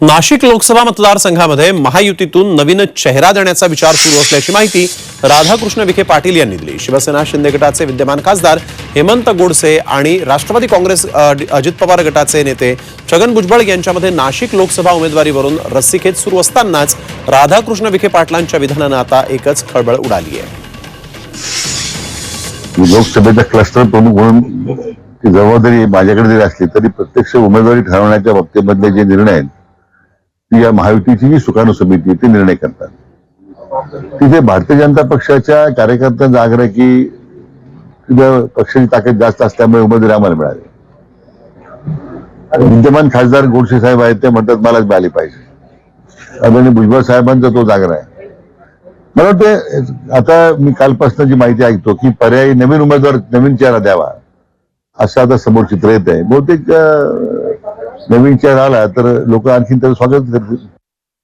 नाशिक लोकसभा मतदारसंघामध्ये महायुतीतून नवीन चेहरा देण्याचा विचार सुरू असल्याची माहिती राधाकृष्ण विखे पाटील यांनी दिली. शिवसेना शिंदे गटाचे विद्यमान खासदार हेमंत गोडसे आणि राष्ट्रवादी काँग्रेस अजित पवार गटाचे नेते छगन भुजबळ यांच्यामध्ये नाशिक लोकसभा उमेदवारीवरून रस्सीखेच सुरू असतानाच राधाकृष्ण विखे पाटलांच्या विधानानं आता एकच खळबळ उडाली आहे. लोकसभेचा क्लस्टर प्रमुख म्हणून जबाबदारी माझ्याकडे जरी असली तरी प्रत्यक्ष उमेदवारी ठरवण्याच्या बाबतीमधले जे निर्णय आहेत ती या महायुतीची जी सुकाणू समिती ती निर्णय करतात. तिथे भारतीय जनता पक्षाच्या कार्यकर्त्यांचा आग्रह की तिथं पक्षाची ताकद जास्त असल्यामुळे उमेदवारी आम्हाला मिळाली. विद्यमान खासदार गोडसे साहेब आहेत ते म्हणतात मलाच मिळाली पाहिजे. आदरणीय भुजबळ साहेबांचा तोच आग्रह आहे. मला वाटतं आता मी कालपासून जी माहिती ऐकतो की पर्यायी नवीन उमेदवार नवीन चेहरा द्यावा असं आता समोर चित्र येत आहे बहुतेक नवीन चेहरा आला तर लोक आणखीन त्याचं स्वागत करतील.